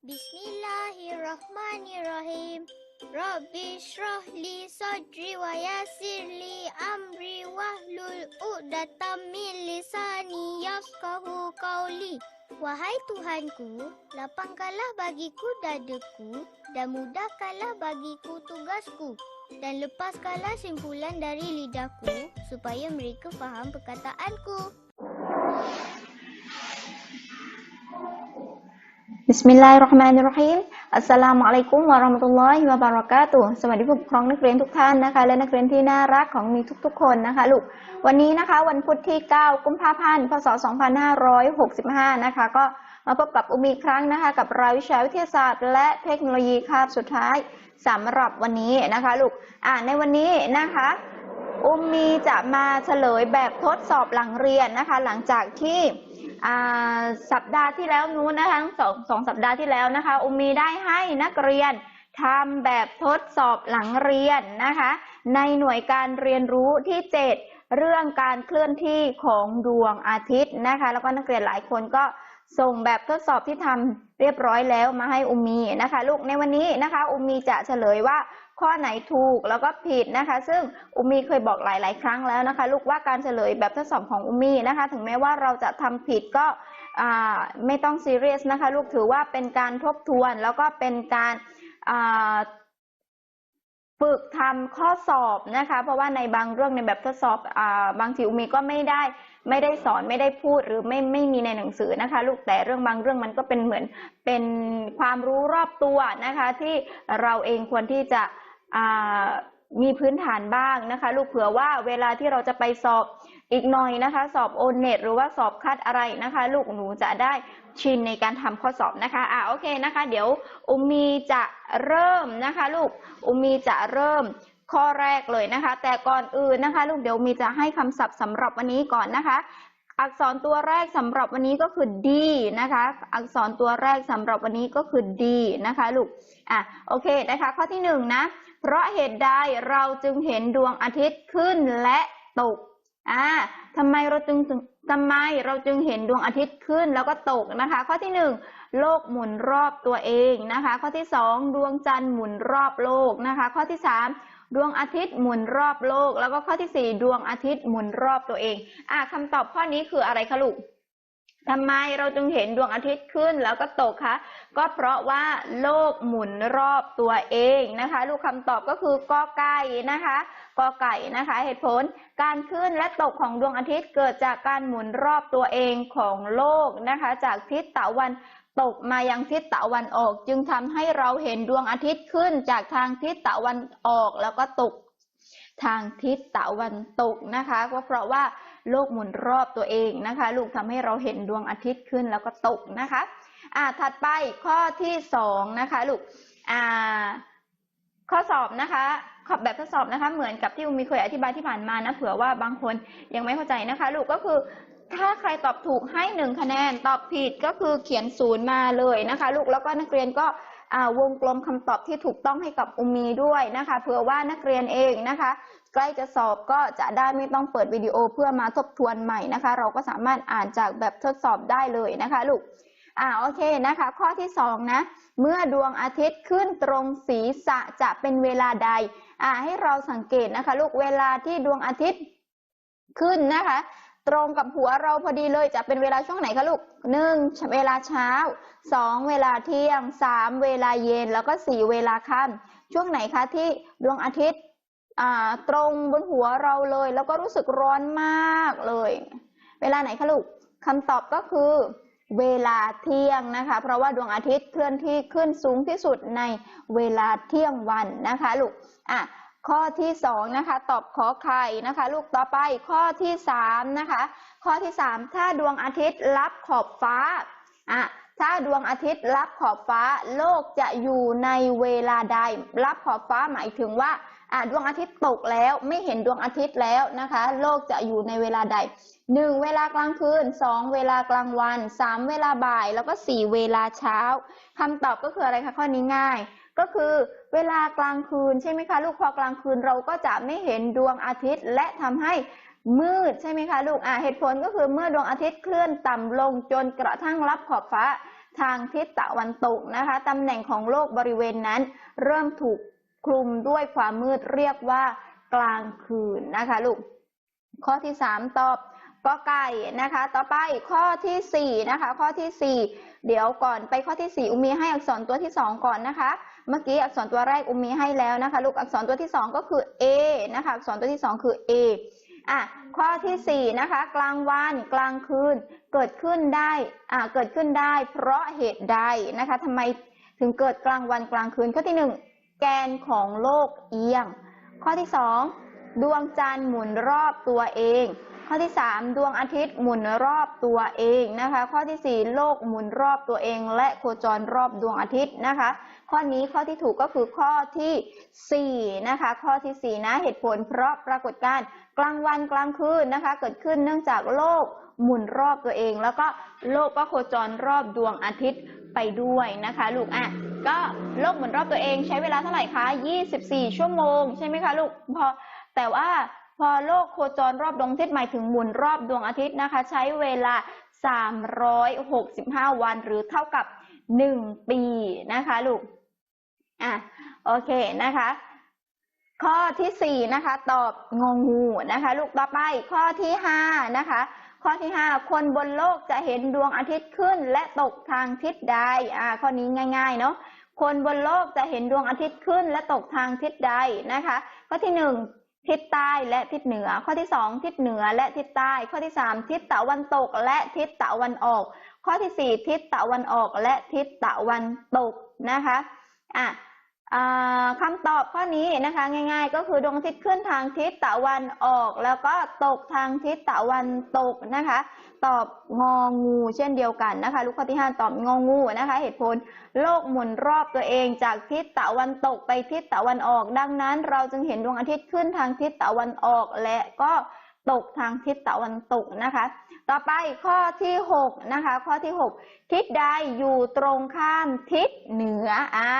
Bismillahirrahmanirrahim. Rabbi syrah li sadri wa yasir li amri wa hlul uqdatan min lisani yafqahu qawli. Wahai Tuhanku, lapangkanlah bagiku dadaku dan mudahkanlah bagiku tugasku dan lepaskanlah simpulan dari lidahku supaya mereka faham perkataanku. กาตุฮ์สวัสดีผู้ปกครองนักเรียนทุกท่านนะคะ และนักเรียนที่น่ารักของมีทุกๆ คนนะคะลูก วันนี้นะคะ วันพุธที่ 9 กุมภาพันธ์ พศ 2565 นะคะ ก็มาพบกับอุมีครั้งนะคะ กับรายวิชาวิทยาศาสตร์ และเทคโนโลยีคาบสุดท้ายสำหรับวันนี้นะคะลูก อ่าในวันนี้นะคะอุมีจะมาเฉลยแบบทดสอบหลังเรียนนะคะ หลังจากที่ สัปดาห์ที่แล้วนู้นนะคะสองสองสัปดาห์ที่แล้วนะคะอุมีได้ให้นักเรียนทำแบบทดสอบหลังเรียนนะคะ ในหน่วยการเรียนรู้ที่ 7 เรื่องการเคลื่อนที่ของดวงอาทิตย์นะคะ แล้วก็นักเรียนหลายคนก็ส่งแบบทดสอบที่ทำเรียบร้อยแล้วมาให้อุมีนะคะ ลูกในวันนี้นะคะ อุมีจะเฉลยว่า ข้อไหนถูกแล้วก็ผิดนะคะ ซึ่งอุมีเคยบอกหลาย ๆ ครั้งแล้วนะคะ ลูกว่าการเฉลยแบบทดสอบของอุมีนะคะ ถึงแม้ว่าเราจะทำผิดก็ไม่ต้องซีเรียสนะคะ ลูกถือว่าเป็นการทบทวนแล้วก็เป็นการฝึกทำข้อสอบนะคะ เพราะว่าในบางเรื่องในแบบทดสอบบางทีอุมีก็ไม่ได้ไม่ได้สอนไม่ได้พูดหรือไม่ไม่มีในหนังสือนะคะ ลูกแต่เรื่องบางเรื่องมันก็เป็นเหมือนเป็นความรู้รอบตัวนะคะ ที่เราเองควรที่จะ มีพื้นฐานบ้างนะคะ ลูกเผื่อว่าเวลาที่เราจะไปสอบอีกหน่อยนะคะ สอบโอเน็ตหรือว่าสอบคัดอะไรนะคะ ลูกหนูจะได้ชินในการทำข้อสอบนะคะอ่าโอเคนะคะ เดี๋ยวอุมีจะเริ่มนะคะ ลูกอุมีจะเริ่มข้อแรกเลยนะคะ แต่ก่อนอื่นนะคะ ลูกเดี๋ยวมีจะให้คำศัพท์สำหรับวันนี้ก่อนนะคะ อักษรตัวแรกสำหรับวันนี้ก็คือ D นะคะ อักษรตัวแรกสำหรับวันนี้ก็คือ D นะคะ ลูกอะโอเคนะคะ ข้อที่หนึ่งนะ เพราะเหตุใดเราจึงเห็นดวงอาทิตย์ขึ้นและตกอ่าทำไมเราจึงทำไมเราจึงเห็นดวงอาทิตย์ขึ้นแล้วก็ตกนะคะ ข้อที่หนึ่งโลกหมุนรอบตัวเองนะคะ ข้อที่สองดวงจันทร์หมุนรอบโลกนะคะ ข้อที่สามดวงอาทิตย์หมุนรอบโลก แล้วก็ข้อที่สี่ดวงอาทิตย์หมุนรอบตัวเอง อ่าคำตอบข้อนี้คืออะไรคะลูก ทำไมเราจึงเห็นดวงอาทิตย์ขึ้นแล้วก็ตกคะ ก็เพราะว่าโลกหมุนรอบตัวเองนะคะ ลูกคำตอบก็คือกอไก่นะคะกอไก่นะคะ เหตุผลการขึ้นและตกของดวงอาทิตย์เกิดจากการหมุนรอบตัวเองของโลกนะคะ จากทิศตะวันตกมายังทิศตะวันออก จึงทำให้เราเห็นดวงอาทิตย์ขึ้นจากทางทิศตะวันออกแล้วก็ตกทางทิศตะวันตกนะคะ ก็เพราะว่า โลกหมุนรอบตัวเองนะคะ ลูกทำให้เราเห็นดวงอาทิตย์ขึ้นแล้วก็ตกนะคะอ่าถัดไปข้อที่สองนะคะ ลูกอ่าข้อสอบนะคะขอบแบบทดสอบนะคะ เหมือนกับที่มีเคยอธิบายที่ผ่านมานะเผื่อว่าบางคนยังไม่เข้าใจนะคะ ลูกก็คือถ้าใครตอบถูกให้หนึ่งคะแนน ตอบผิดก็คือเขียนศูนย์มาเลยนะคะ ลูกแล้วก็นักเรียนก็วงกลมคำตอบที่ถูกต้องให้กับอุมีด้วยนะคะ เผื่อว่านักเรียนเองนะคะ ใกล้จะสอบก็จะได้ไม่ต้องเปิดวิดีโอเพื่อมาทบทวนใหม่นะคะ เราก็สามารถอ่านจากแบบทดสอบได้เลยนะคะลูกอ่าโอเคนะคะ ข้อที่สองนะเมื่อดวงอาทิตย์ขึ้นตรงศีรษะจะเป็นเวลาใดอ่าให้เราสังเกตนะคะ ลูกเวลาที่ดวงอาทิตย์ขึ้นนะคะ ตรงกับหัวเราพอดีเลยจะเป็นเวลาช่วงไหนคะลูกหนึ่งเวลาเช้าสองเวลาเที่ยงสามเวลาเย็นแล้วก็สี่เวลาค่ำช่วงไหนคะที่ดวงอาทิตย์ ตรงบนหัวเราเลย แล้วก็รู้สึกร้อนมากเลย เวลาไหนคะลูกคำตอบก็คือเวลาเที่ยงนะคะ เพราะว่าดวงอาทิตย์เคลื่อนที่ขึ้นสูงที่สุดในเวลาเที่ยงวันนะคะลูกอะข้อที่สองนะคะ ตอบขอไข่นะคะ ลูกต่อไปข้อที่สามนะคะ ข้อที่สามถ้าดวงอาทิตย์รับขอบฟ้าอะถ้าดวงอาทิตย์รับขอบฟ้า โลกจะอยู่ในเวลาใด รับขอบฟ้าหมายถึงว่า อ่าดวงอาทิตย์ตกแล้วไม่เห็นดวงอาทิตย์แล้วนะคะ โลกจะอยู่ในเวลาใดหนึ่งเวลากลางคืนสองเวลากลางวันสามเวลาบ่ายแล้วก็สี่เวลาเช้าคำตอบก็คืออะไรคะข้อนี้ง่าย ก็คือเวลากลางคืนใช่ไหมคะ ลูกพอกลางคืนเราก็จะไม่เห็นดวงอาทิตย์ และทำให้มืดใช่ไหมคะลูกอ่าเหตุผลก็คือเมื่อดวงอาทิตย์เคลื่อนต่ำลงจนกระทั่งรับขอบฟ้าทางทิศตะวันตกนะคะตำแหน่งของโลกบริเวณนั้น เริ่มถูก คลุมด้วยความมืดเรียกว่ากลางคืนนะคะลูก ข้อที่สามตอบก็ไก่นะคะ ต่อไปข้อที่สี่นะคะ ข้อที่สี่เดี๋ยวก่อนไปข้อที่สี่อุมมีให้อักษรตัวที่สองก่อนนะคะ เมื่อกี้อักษรตัวแรกอุมมีให้แล้วนะคะ ลูกอักษรตัวที่สองก็คือ A นะคะอักษรตัวที่สองคือ A อะข้อที่สี่นะคะ กลางวันกลางคืนเกิดขึ้นได้อ่าเกิดขึ้นได้ เพราะเหตุใดนะคะทำไมถึงเกิดกลางวันกลางคืนข้อที่หนึ่ง แกนของโลกเอียง ข้อที่สองดวงจันทร์หมุนรอบตัวเอง ข้อที่สามดวงอาทิตย์หมุนรอบตัวเองนะคะ ข้อที่สี่โลกหมุนรอบตัวเอง และโคจรรอบดวงอาทิตย์นะคะ ข้อนี้ข้อที่ถูกก็คือข้อที่สี่นะคะข้อที่สี่นะเหตุผลเพราะปรากฏการณ์กลางวันกลางคืนนะคะ เกิดขึ้นเนื่องจากโลก หมุนรอบตัวเอง แล้วก็โลกก็โคจรรอบดวงอาทิตย์ไปด้วยนะคะ ลูกอะก็โลกหมุนรอบตัวเองใช้เวลาเท่าไหร่คะ 24 ชั่วโมง ใช่ไหมคะลูกพอแต่ว่าพอโลกโคจรรอบดวงอาทิตย์หมายถึงหมุนรอบดวงอาทิตย์นะคะ ใช้เวลา 365 วันหรือเท่ากับ 1 ปีนะคะลูกอะโอเคนะคะ ข้อที่สี่นะคะ ตอบงองูนะคะ ลูกต่อไปข้อที่ห้านะคะ ข้อที่ห้าคนบนโลกจะเห็นดวงอาทิตย์ขึ้น และตกทางทิศใดอ่าข้อนี้ง่ายๆเนาะคนบนโลกจะเห็นดวงอาทิตย์ขึ้น และตกทางทิศใดนะคะ ข้อที่หนึ่งทิศใต้และทิศเหนือ ข้อที่สองทิศเหนือและทิศใต้ ข้อที่สามทิศตะวันตกและทิศตะวันออก ข้อที่สี่ทิศตะวันออกและทิศตะวันตกนะคะอะ คำตอบข้อนี้นะคะ ง่าย ๆ ก็คือดวงอาทิตย์ขึ้นทางทิศตะวันออก แล้วก็ตกทางทิศตะวันตกนะคะ ตอบงองูเช่นเดียวกันนะคะลูกข้อที่ห้าตอบงองูนะคะ เหตุผลโลกหมุนรอบตัวเองจากทิศตะวันตกไปทิศตะวันออก ดังนั้นเราจึงเห็นดวงอาทิตย์ขึ้นทางทิศตะวันออก และก็ตกทางทิศตะวันตกนะคะ ต่อไปข้อที่หกนะคะ ข้อที่หกทิศใดอยู่ตรงข้ามทิศเหนืออ่า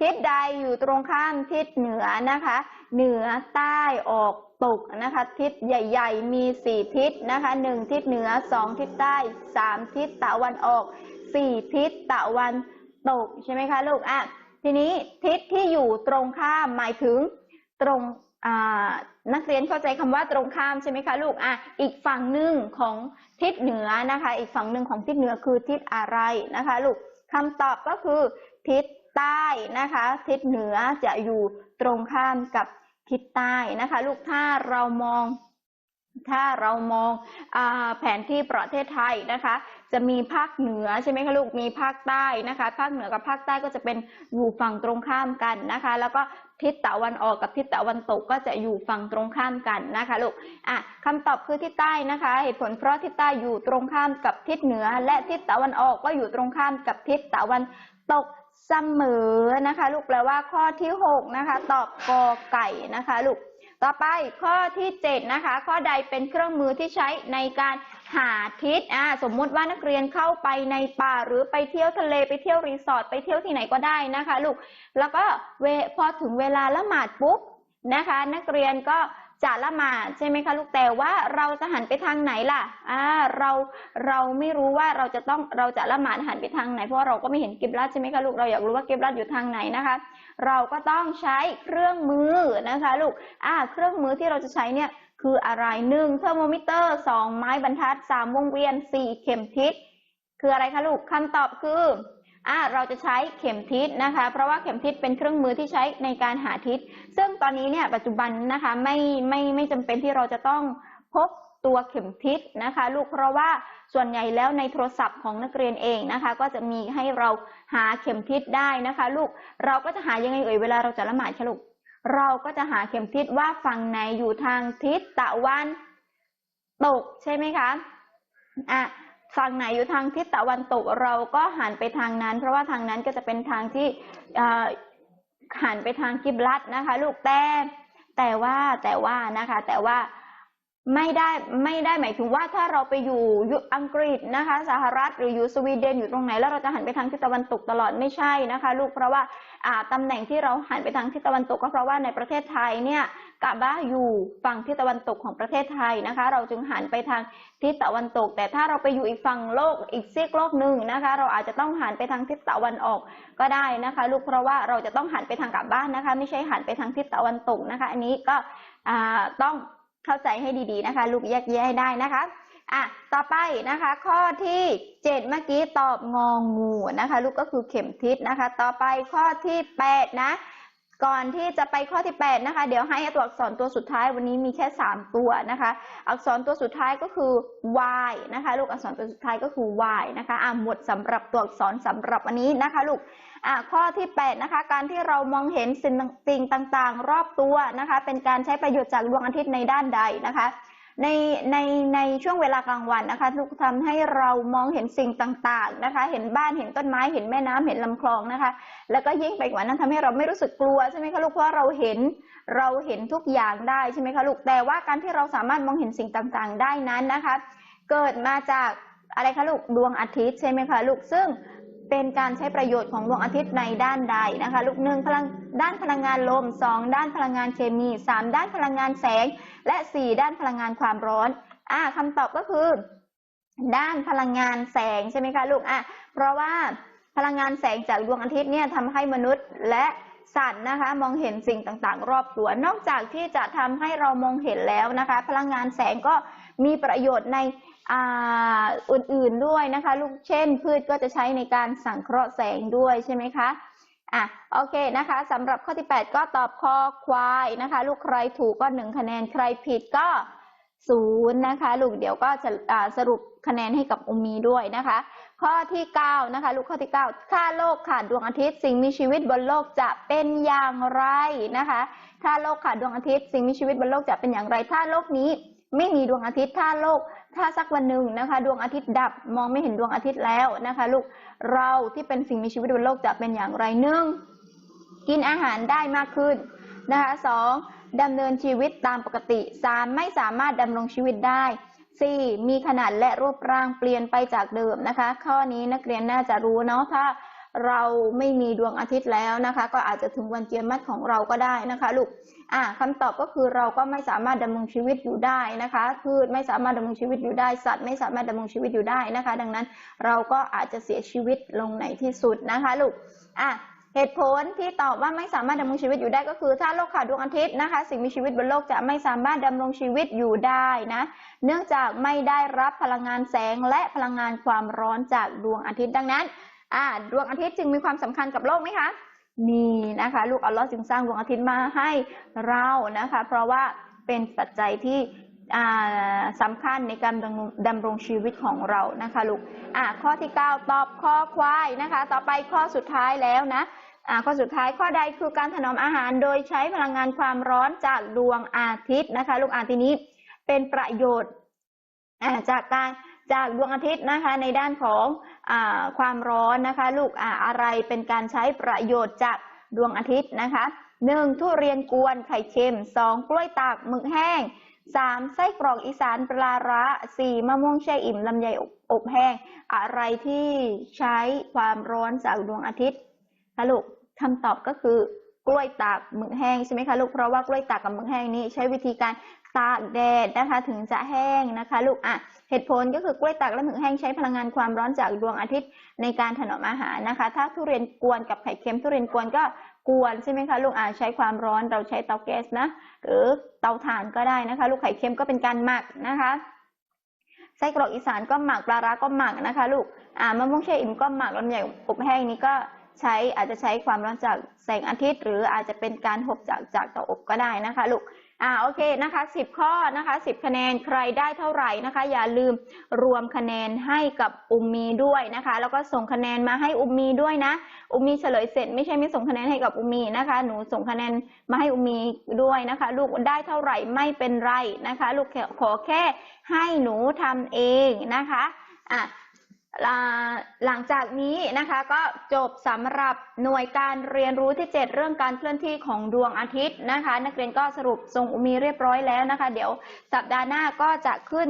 ทิศใดอยู่ตรงข้ามทิศเหนือนะคะ เหนือใต้ออกตกนะคะ ทิศใหญ่ ๆ มีสี่ทิศนะคะหนึ่งทิศเหนือสองทิศใต้สามทิศตะวันออกสี่ทิศตะวันตกใช่ไหมคะลูกอะทีนี้ทิศที่อยู่ตรงข้ามหมายถึงตรงนักเรียนเข้าใจคำว่าตรงข้ามใช่ไหมคะลูกอะอีกฝั่งหนึ่งของทิศเหนือนะคะ อีกฝั่งหนึ่งของทิศเหนือคือทิศอะไรนะคะลูกคำตอบก็คือทิศ ใต้นะคะ ทิศเหนือจะอยู่ตรงข้ามกับทิศใต้นะคะ ลูกถ้าเรามอง ถ้าเรามองอแผนที่ประเทศไทยนะคะ จะมีภาคเหนือใช่ไหมคะลูกมีภาคใต้นะคะ ภาคเหนือกับภาคใต้ก็จะเป็นอยู่ฝั่งตรงข้ามกันนะคะ แล้วก็ทิศตะวันออกกับทิศตะวันตกก็จะอยู่ฝั่งตรงข้ามกันนะคะลูกอะคำตอบคือทิศใต้นะคะ เหตุผลเพราะทิศใต้อยู่ตรงข้ามกับทิศเหนือ และทิศตะวันออกก็อยู่ตรงข้ามกับทิศตะวันตก เสมอนะคะ ลูกแปลว่าข้อที่หกนะคะ ตอบกอไก่นะคะ ลูกต่อไปข้อที่เจ็ดนะคะ ข้อใดเป็นเครื่องมือที่ใช้ในการหาทิศอ่าสมมุติว่านักเรียนเข้าไปในป่าหรือไปเที่ยวทะเลไปเที่ยวรีสอร์ทไปเที่ยวที่ไหนก็ได้นะคะ ลูกแล้วก็เวพอถึงเวลาละหมาดปุ๊บนะคะ นักเรียนก็ จะละหมาดใช่ไหมคะลูกแต่ว่าเราจะหันไปทางไหนล่ะอ่าเราเราไม่รู้ว่าเราจะต้องเราจะละหมาดหันไปทางไหนเพราะเราก็ไม่เห็นกิบลัดใช่ไหมคะลูกเราอยากรู้ว่ากิบลัดอยู่ทางไหนนะคะ เราก็ต้องใช้เครื่องมือนะคะลูกอ่าเครื่องมือที่เราจะใช้เนี่ยคืออะไรหนึ่งเทอร์โมมิเตอร์สองไม้บรรทัดสามวงเวียนสี่เข็มทิศคืออะไรคะลูกคำตอบคือ อ่าเราจะใช้เข็มทิศนะคะ เพราะว่าเข็มทิศเป็นเครื่องมือที่ใช้ในการหาทิศ ซึ่งตอนนี้เนี่ยปัจจุบันนะคะไม่ไม่ไม่จำเป็นที่เราจะต้องพกตัวเข็มทิศนะคะ ลูกเพราะว่าส่วนใหญ่แล้วในโทรศัพท์ของนักเรียนเองนะคะ ก็จะมีให้เราหาเข็มทิศได้นะคะ ลูกเราก็จะหายังไงเอ่ยเวลาเราจะละหมาดคะลูกเราก็จะหาเข็มทิศว่าฝั่งไหนอยู่ทางทิศตะวันตกใช่ไหมคะอะ ฝั่งไหนอยู่ทางทิศตะวันตกเราก็หันไปทางนั้น เพราะว่าทางนั้นก็จะเป็นทางที่อ่อหันไปทางกิบลัดนะคะ ลูกแต่แต่ว่าแต่ว่านะคะ แต่ว่า ไม่ได้ไม่ได้หมายถึงว่าถ้าเราไปอยู่อังกฤษนะคะสหรัฐหรืออยู่สวีเดนอยู่ตรงไหนแล้วเราจะหันไปทางทิศตะวันตกตลอดไม่ใช่นะคะ ลูกเพราะว่าตำแหน่งที่เราหันไปทางทิศตะวันตกก็เพราะว่าในประเทศไทยเนี่ยกาบะอยู่ฝั่งทิศตะวันตกของประเทศไทยนะคะ เราจึงหันไปทางทิศตะวันตก แต่ถ้าเราไปอยู่อีกฝั่งโลกอีกซีกโลกหนึ่งนะคะ เราอาจจะต้องหันไปทางทิศตะวันออกก็ได้นะคะ ลูกเพราะว่าเราจะต้องหันไปทางกลับบ้านนะคะ ไม่ใช่หันไปทางทิศตะวันตกนะคะ อันนี้ก็ต้อง เข้าใจให้ดีๆนะคะ ลูกแยกแยะให้ได้นะคะอะต่อไปนะคะ ข้อที่เจ็ดเมื่อกี้ตอบงองูนะคะ ลูกก็คือเข็มทิศนะคะ ต่อไปข้อที่แปดนะ ก่อนที่จะไปข้อที่แปดนะคะ เดี๋ยวให้ตัวอักษรตัวสุดท้ายวันนี้มีแค่สามตัวนะคะ อักษรตัวสุดท้ายก็คือ y นะคะ ลูกอักษรตัวสุดท้ายก็คือ y นะคะอ่าหมดสำหรับตัวอักษรสำหรับวันนี้นะคะลูกอ่าข้อที่ 8 นะคะ การที่เรามองเห็นสิ่งต่างๆ รอบตัวนะคะ เป็นการใช้ประโยชน์จากดวงอาทิตย์ในด้านใดนะคะ ในในในช่วงเวลากลางวันนะคะทุกทำให้เรามองเห็นสิ่งต่างๆนะคะ เห็นบ้านเห็นต้นไม้เห็นแม่น้ำเห็นลำคลองนะคะ แล้วก็ยิ่งไปกว่านั้นทำให้เราไม่รู้สึกกลัวใช่ไหมคะลูกเพราะเราเห็นเราเห็นทุกอย่างได้ใช่ไหมคะลูกแต่ว่าการที่เราสามารถมองเห็นสิ่งต่างๆ ได้นั้นนะคะ เกิดมาจากอะไรคะลูกดวงอาทิตย์ใช่ไหมคะลูกซึ่ง เป็นการใช้ประโยชน์ของดวงอาทิตย์ในด้านใดนะคะลูกหนึ่งพลังด้านพลังงานลมสองด้านพลังงานเคมีสามด้านพลังงานแสง และสี่ด้านพลังงานความร้อนอ่าคำตอบก็คือ ด้านพลังงานแสงใช่ไหมคะลูกอะเพราะว่าพลังงานแสงจากดวงอาทิตย์เนี่ยทำให้มนุษย์และสัตว์นะคะ มองเห็นสิ่งต่างๆ รอบตัวนอกจากที่จะทำให้เรามองเห็นแล้วนะคะ พลังงานแสงก็มีประโยชน์ใน อื่นๆด้วยนะคะ ลูกเช่น พืชก็จะใช้ในการสังเคราะห์แสงด้วยใช่ไหมคะอะโอเคนะคะสำหรับข้อที่ 8 ก็ตอบข้อควายนะคะ ลูกใครถูกก็หนึ่งคะแนนใครผิดก็ศูนย์นะคะ ลูกเดี๋ยวก็จะสรุปคะแนนให้กับอุมมีด้วยนะคะ ข้อที่ 9 นะคะ ลูกข้อที่9ถ้าโลกขาดดวงอาทิตย์สิ่งมีชีวิตบนโลกจะเป็นอย่างไรนะคะ ถ้าโลกขาดดวงอาทิตย์สิ่งมีชีวิตบนโลกจะเป็นอย่างไร ถ้าโลกนี้ ไม่มีดวงอาทิตย์ถ้าโลก ถ้าสักวันหนึ่งนะคะ ดวงอาทิตย์ดับมองไม่เห็นดวงอาทิตย์แล้วนะคะ ลูกเราที่เป็นสิ่งมีชีวิตบนโลกจะเป็นอย่างไรหนึ่งกินอาหารได้มากขึ้นนะคะสองดำเนินชีวิตตามปกติสามไม่สามารถดำรงชีวิตได้สี่มีขนาดและรูปร่างเปลี่ยนไปจากเดิมนะคะ ข้อนี้นักเรียนน่าจะรู้เนาะถ้า เราไม่มีดวงอาทิตย์แล้วนะคะ ก็อาจจะถึงวันเกียรติของเราก็ได้นะคะลูกอ่าคำตอบก็คือเราก็ไม่สามารถดำรงชีวิตอยู่ได้นะคะพืชไม่สามารถดำรงชีวิตอยู่ได้สัตว์ไม่สามารถดำรงชีวิตอยู่ได้นะคะ ดังนั้นเราก็อาจจะเสียชีวิตลงในที่สุดนะคะลูกอะเหตุผลที่ตอบว่าไม่สามารถดำรงชีวิตอยู่ได้ก็คือ ถ้าโลกขาดดวงอาทิตย์นะคะ สิ่งมีชีวิตบนโลกจะไม่สามารถดำรงชีวิตอยู่ได้นะเนื่องจากไม่ได้รับพลังงานแสงและพลังงานความร้อนจากดวงอาทิตย์ดังนั้น อ่าดวงอาทิตย์จึงมีความสำคัญกับโลกไหมคะ มีนะคะ ลูกอัลลอฮ์จึงสร้างดวงอาทิตย์มาให้เรานะคะ เพราะว่าเป็นปัจจัยที่อ่าสำคัญในการดำรงดำรงชีวิตของเรานะคะลูกอ่าข้อที่ 9 ตอบข้อควายนะคะ ต่อไปข้อสุดท้ายแล้วนะอ่าข้อสุดท้ายข้อใดคือการถนอมอาหารโดยใช้พลังงานความร้อนจากดวงอาทิตย์นะคะ ลูกอ่านทีนี้เป็นประโยชน์จากการ จากดวงอาทิตย์นะคะในด้านของอความร้อนนะคะ ลูกออะไรเป็นการใช้ประโยชน์จากดวงอาทิตย์นะคะหนึ่งทุเรียนกวนไข่เค็มสองกล้วยตากหมึกแห้งสามไส้กรอกอีสานปลาร้าสี่มะม่วงแช่อิ่มลำไยออบแห้ง อะไรที่ใช้ความร้อนจากดวงอาทิตย์คะลูกคำตอบก็คือกล้วยตากหมึกแห้งใช่ไหมคะลูกเพราะว่ากล้วยตากกับหมึกแห้งนี้ใช้วิธีการ ตากแดดนะคะถึงจะแห้งนะคะลูกอะเหตุผลก็คือกล้วยตากและหมึกแห้งใช้พลังงานความร้อนจากดวงอาทิตย์ในการถนอมอาหารนะคะ ถ้าทุเรียนกวนกับไข่เค็มทุเรียนกวนก็กวนใช่ไหมคะลูกอ่าใช้ความร้อนเราใช้เตาแก๊สนะหรือเตาถ่านก็ได้นะคะ ลูกไข่เค็มก็เป็นการหมักนะคะไส้กรอกอีสานก็หมักปลาร้าก็หมักนะคะ ลูกอ่ามะม่วงเชยอิ่มก็หมักลำไยอบแห้งนี้ก็ใช้อาจจะใช้ความร้อนจากแสงอาทิตย์ หรืออาจจะเป็นการหบจากจากเตาอบก็ได้นะคะ ลูก อ่าโอเคนะคะสิบข้อนะคะสิบคะแนนใครได้เท่าไหร่นะคะ อย่าลืมรวมคะแนนให้กับอุมมีด้วยนะคะ แล้วก็ส่งคะแนนมาให้อุมมีด้วยนะ อุมมีเฉลยเสร็จไม่ใช่ไม่ส่งคะแนนให้กับอุมมีนะคะ หนูส่งคะแนนมาให้อุมมีด้วยนะคะ ลูกได้เท่าไหร่ไม่เป็นไรนะคะ ลูกขอแค่ให้หนูทำเองนะคะอะ หลังจากนี้นะคะก็จบสำหรับหน่วยการเรียนรู้ที่ 7 เรื่องการเคลื่อนที่ของดวงอาทิตย์นะคะ นักเรียนก็สรุปทรงอุมีเรียบร้อยแล้วนะคะ เดี๋ยวสัปดาห์หน้าก็จะขึ้น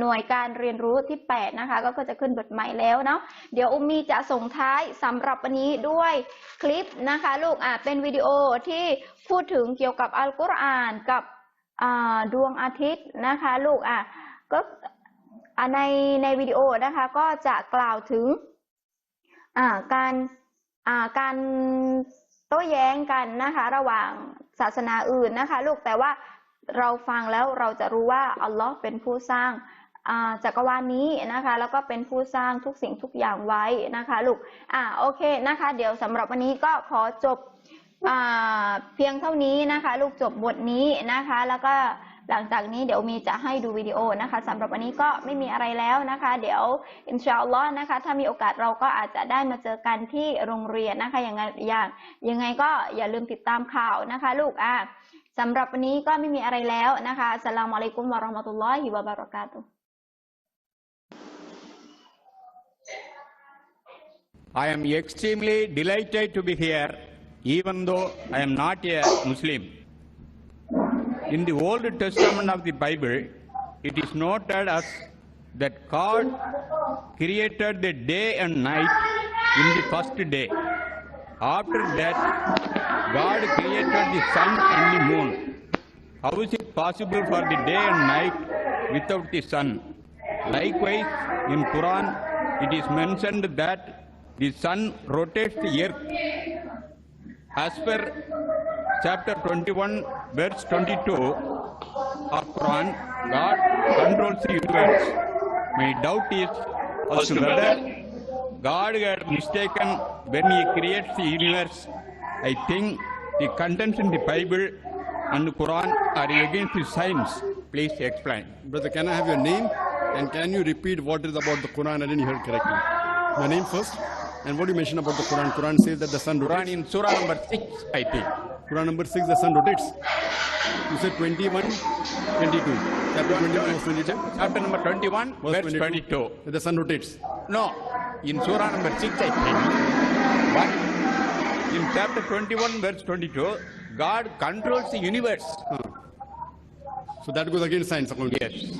หน่วยการเรียนรู้ที่ 8 นะคะ ก็จะขึ้นบทใหม่แล้วเนาะเดี๋ยวอุมีจะส่งท้ายสำหรับวันนี้ด้วยคลิปนะคะ ลูกอะเป็นวิดีโอที่พูดถึงเกี่ยวกับอัลกุรอานกับดวงอาทิตย์นะคะ ลูกอะก็ ในในวิดีโอนะคะก็จะกล่าวถึงการการโต้แย้งกันนะคะระหว่างศาสนาอื่นนะคะลูกแต่ว่าเราฟังแล้วเราจะรู้ว่าอัลลอฮ์เป็นผู้สร้างจักรวาลนี้นะคะแล้วก็เป็นผู้สร้างทุกสิ่งทุกอย่างไว้นะคะลูกอ่าโอเคนะคะ เดี๋ยวสำหรับวันนี้ก็ขอจบอเพียงเท่านี้นะคะ ลูกจบบทนี้นะคะแล้วก็ หลังจากนี้เดี๋ยวมีจะให้ดูวิดีโอนะคะสำหรับวันนี้ก็ไม่มีอะไรแล้วนะคะ เดี๋ยวอินชาอัลลอฮ์นะคะ ถ้ามีโอกาสเราก็อาจจะได้มาเจอกันที่โรงเรียนนะคะอย่างไงอย่างยังไงก็อย่าลืมติดตามข่าวนะคะ ลูกอะสำหรับวันนี้ก็ไม่มีอะไรแล้วนะคะสลามอะลัยกุมวะราะห์มะตุลลอฮิวะบะเราะกาตุ I am extremely delighted to be here, even though I am not a Muslim. In the Old Testament of the Bible, it is noted as that God created the day and night in the first day. After that, God created the sun and the moon. How is it possible for the day and night without the sun? Likewise, in Quran, it is mentioned that the sun rotates the earth. As per chapter 21, verse 22 of Quran, God controls the universe. My doubt is as to whether God had mistaken when He creates the universe. I think the contents in the Bible and the Quran are against the science. Please explain. Brother, can I have your name? And can you repeat what is about the Quran? I didn't hear correctly. Your name first. And what do you mention about the Quran? Quran says that the sun Quran rotates. in Surah number 6, I think. Quran number 6, the sun rotates. You said 21, 22. Chapter 21, verse 22. Chapter number 21, verse 22. That the sun rotates. No, in Surah number 6, I think. But in chapter 21, verse 22, God controls the universe. So that goes against science, according. Yes.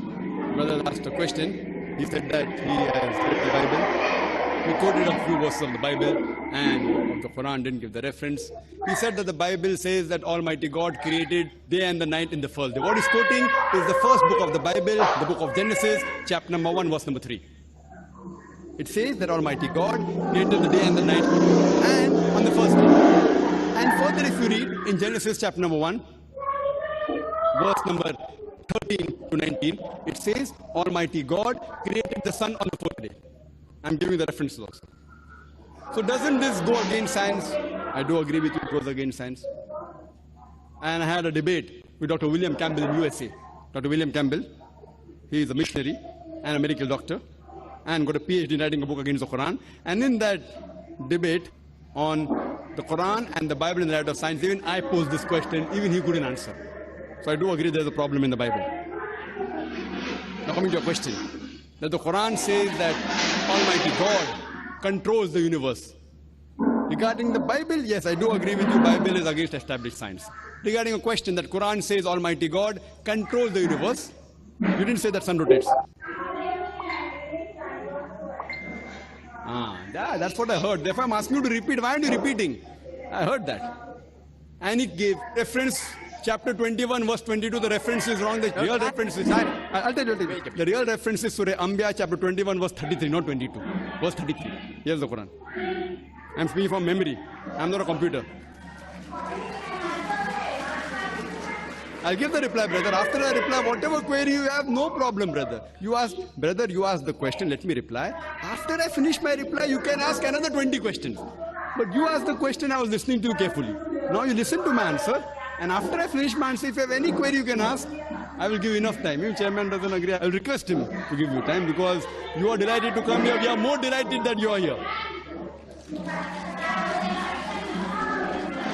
Brother asked a question. He said that he has read the Bible. He quoted a few verses of the Bible and the Quran didn't give the reference. He said that the Bible says that Almighty God created day and the night in the first day. What he's quoting is the first book of the Bible, the book of Genesis, chapter number 1, verse number 3. It says that Almighty God created the day and the night and on the first day. And further, if you read in Genesis chapter number 1, verse number 13 to 19, it says, Almighty God created the sun on the fourth day. I'm giving the references also. So doesn't this go against science? I do agree with you, it goes against science. And I had a debate with Dr. William Campbell in USA. Dr. William Campbell, he is a missionary and a medical doctor, and got a PhD in writing a book against the Quran. And in that debate on the Quran and the Bible in the light of science, even I posed this question, even he couldn't answer. So I do agree there's a problem in the Bible. Now coming to your question, that the Quran says that Almighty God controls the universe. Regarding the Bible, yes, I do agree with you, Bible is against established science. Regarding a question that Quran says Almighty God controls the universe, you didn't say that sun rotates. Ah, that's what I heard. Therefore, I'm asking you to repeat. Why aren't you repeating? I heard that. And it gave reference, chapter 21, verse 22. The reference is wrong. The real reference is. I- I'll tell you. I'll tell you. The real reference is Surah Anbiya, chapter 21, verse 33, not 22. Verse 33. Here's the Quran. I'm speaking from memory. I'm not a computer. I'll give the reply, brother. After I reply, whatever query you have, no problem, brother. You ask, brother, you ask the question, let me reply. After I finish my reply, you can ask another 20 questions. But you asked the question, I was listening to you carefully. Now you listen to my answer, and after I finish my answer, if you have any query you can ask, I will give you enough time. If chairman doesn't agree, I will request him to give you time because you are delighted to come here. We are more delighted that you are here.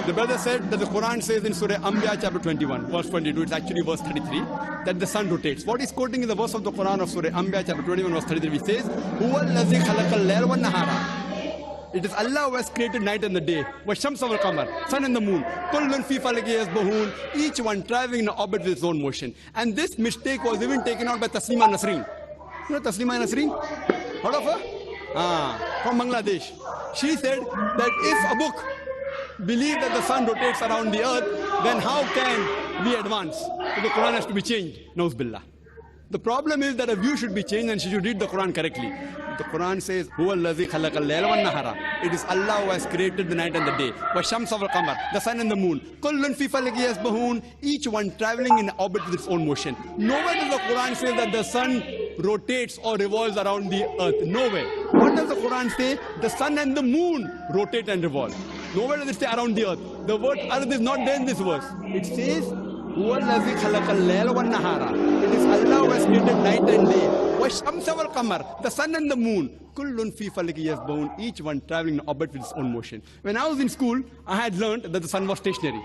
The brother said that the Quran says in Surah Anbiya chapter 21, verse 22, it's actually verse 33, that the sun rotates. What he's quoting is the verse of the Quran of Surah Anbiya chapter 21, verse 33, which says, هُوَ الَّذِي خَلَقَ اللَّيْلَ وَالنَّهَارَ it is Allah who has created night and the day. Washams al Qamar, sun and the moon. Kullun fi falakiyas bahoon. Each one traveling in an orbit with its own motion. And this mistake was even taken out by Taslima Nasreen. You know Taslima Nasreen? Heard of her? Ah, from Bangladesh. She said that if a book believes that the sun rotates around the earth, then how can we advance? So the Quran has to be changed. Nauz billah. The problem is that a view should be changed and she should read the Quran correctly. The Quran says, هُوَ الَّذِي خَلَقَ اللَّيْلَ وَالنَّهَارَ It is Allah who has created the night and the day. وَالشَّمْسَ وَالْقَمَرَ The sun and the moon. كُلٌّ فِي فَلَكِ يَسْبَحُونَ Each one traveling in orbit with its own motion. Nowhere does the Quran say that the sun rotates or revolves around the earth. Nowhere. What does the Quran say? The sun and the moon rotate and revolve. Nowhere does it say around the earth. The word earth is not there in this verse. It says, هو الذي خلق الليل والنهار. It is Allah who has created night and day. والشمس والقمر. The sun and the moon. كل في فلك يسبحون. Each one traveling in orbit with its own motion. When I was in school, I had learned that the sun was stationary.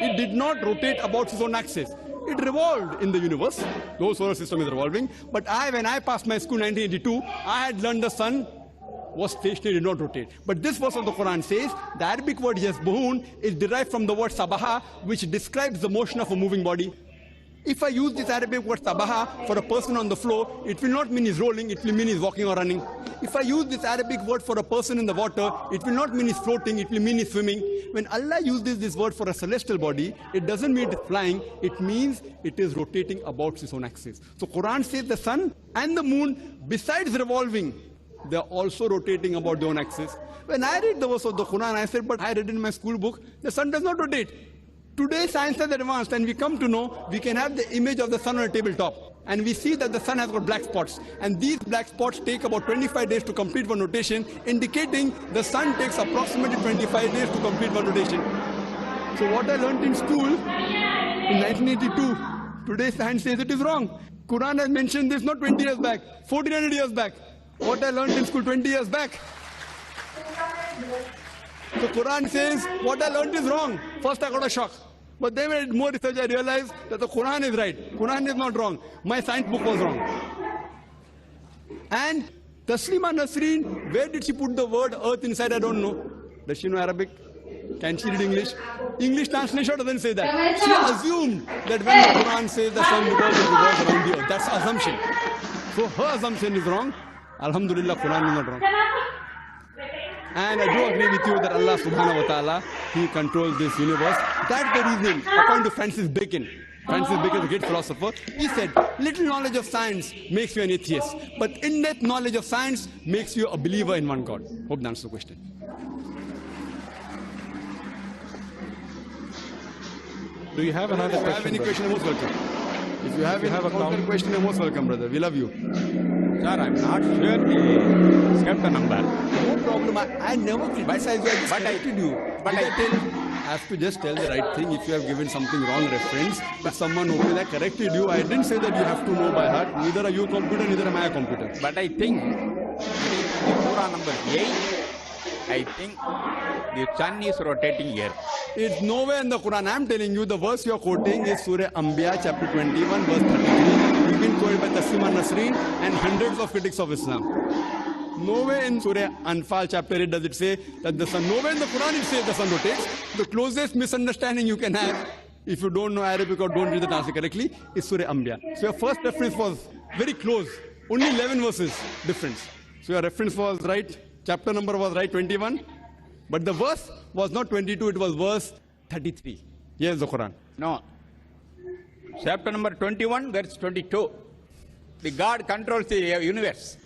It did not rotate about its own axis. It revolved in the universe. The whole solar system is revolving. But I, when I passed my school in 1982, I had learned the sun was stationary, did not rotate. But this verse of the Quran says the Arabic word yasbahun is derived from the word sabaha, which describes the motion of a moving body. If I use this Arabic word sabaha for a person on the floor, it will not mean he's rolling, it will mean he's walking or running. If I use this Arabic word for a person in the water, it will not mean he's floating, it will mean he's swimming. When Allah uses this word for a celestial body, it doesn't mean it's flying, it means it is rotating about its own axis. So Quran says the sun and the moon, besides revolving, they're also rotating about their own axis. When I read the verse of the Quran, I said, but I read in my school book, the sun does not rotate. Today science has advanced and we come to know we can have the image of the sun on a tabletop. And we see that the sun has got black spots. And these black spots take about 25 days to complete one rotation, indicating the sun takes approximately 25 days to complete one rotation. So what I learned in school in 1982, today science says it is wrong. Quran has mentioned this not 20 years back, 1400 years back. What I learned in school 20 years back. The Quran says what I learned is wrong. First I got a shock. But then when I did more research, I realized that the Quran is right. Quran is not wrong. My science book was wrong. And Taslima Nasreen, where did she put the word earth inside? I don't know. Does she know Arabic? Can she read English? English translation doesn't say that. She assumed that when the Quran says the sun revolves, it revolves around the earth. That's assumption. So her assumption is wrong. Alhamdulillah, Quran is not wrong. And I do agree with you that Allah subhanahu wa ta'ala, He controls this universe. That's the reason, according to Francis Bacon, Francis Bacon, the great philosopher, he said, little knowledge of science makes you an atheist, but in-depth knowledge of science makes you a believer in one God. Hope that answers the question. Do you have another If you have question? any question, you're most welcome. If you have you have a question, you're most welcome, brother. We love you. Sir, I'm not sure the chapter number. No problem. I, I never criticized you. I just but I- corrected you. but Did I- tell, I have to just tell the right thing. If you have given something wrong reference, if someone okay, I corrected you. I didn't say that you have to know by heart. Neither are you a computer, neither am I a computer. But I think the Surah number 8, I think the sun is rotating here. It's nowhere in the Quran. I'm telling you, the verse you're quoting is Surah Anbiya, chapter 21, verse 33. Quoted by Taslima Nasreen and hundreds of critics of Islam. Nowhere in Surah Anfal, chapter 8, does it say that the sun, nowhere in the Quran it says the sun rotates. The closest misunderstanding you can have, if you don't know Arabic or don't read the translation correctly, is Surah Anbiya. So your first reference was very close. Only 11 verses difference. So your reference was right, chapter number was right, 21. But the verse was not 22, it was verse 33. Yes, the Quran. No. Chapter number 21, verse 22. The God controls the universe.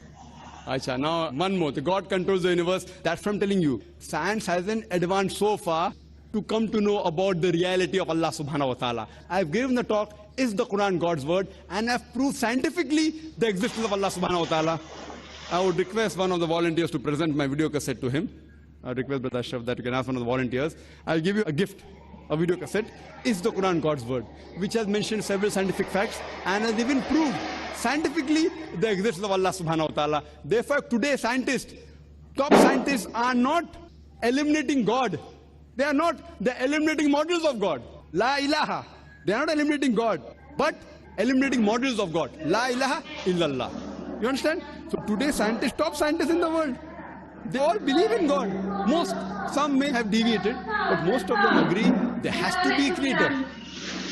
Acha, now one more. The God controls the universe. That's what I'm telling you. Science hasn't advanced so far to come to know about the reality of Allah subhanahu wa ta'ala. I've given the talk, is the Quran God's word? And I've proved scientifically the existence of Allah subhanahu wa ta'ala. I would request one of the volunteers to present my video cassette to him. I request Brother Ashraf that you can ask one of the volunteers. I'll give you a gift, a video cassette. Is the Quran God's word? Which has mentioned several scientific facts and has even proved scientifically the existence of Allah subhanahu wa ta'ala. Therefore, today scientists, top scientists are not eliminating God. They are not, they're eliminating models of God. La ilaha. They are not eliminating God, but eliminating models of God. La ilaha illallah. You understand? So today scientists, top scientists in the world, they all believe in God. Most, some may have deviated, but most of them agree there has to be a creator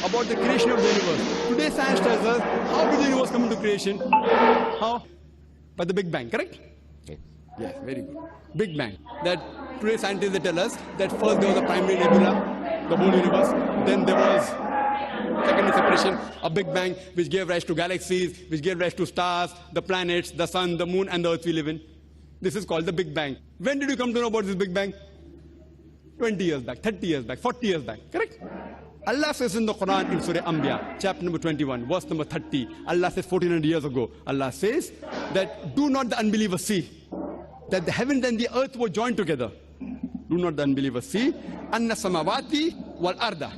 about the creation of the universe. Today science tells us how did the universe come into creation? How? By the Big Bang, correct? Yes, very good. Big Bang. That today scientists they tell us that first there was a primary nebula, the whole universe. Then there was secondary separation, a Big Bang, which gave rise to galaxies, which gave rise to stars, the planets, the sun, the moon, and the earth we live in. This is called the Big Bang. When did you come to know about this Big Bang? 20 years back, 30 years back, 40 years back, correct? Allah says in the Quran in Surah Anbiya, chapter number 21, verse number 30, Allah says 1400 years ago, Allah says that do not the unbelievers see that the heavens and the earth were joined together. Do not the unbelievers see? Anna samawati wal arda.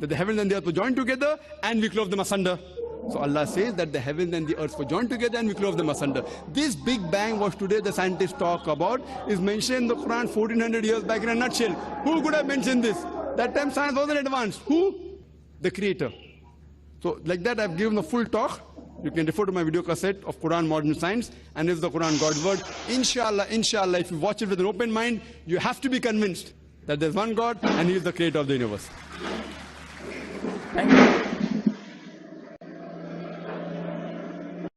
That the heavens and the earth were joined together and we clove them asunder. So Allah says that the heavens and the earth were joined together and we clove them asunder. This Big Bang, what today the scientists talk about, is mentioned in the Quran 1400 years back in a nutshell. Who could have mentioned this? That time science wasn't advanced. Who? The Creator. So like that, I've given the full talk. You can refer to my video cassette of Quran Modern Science and is the Quran God's Word. Inshallah, inshallah, if you watch it with an open mind, you have to be convinced that there's one God and He is the creator of the universe. Thank you.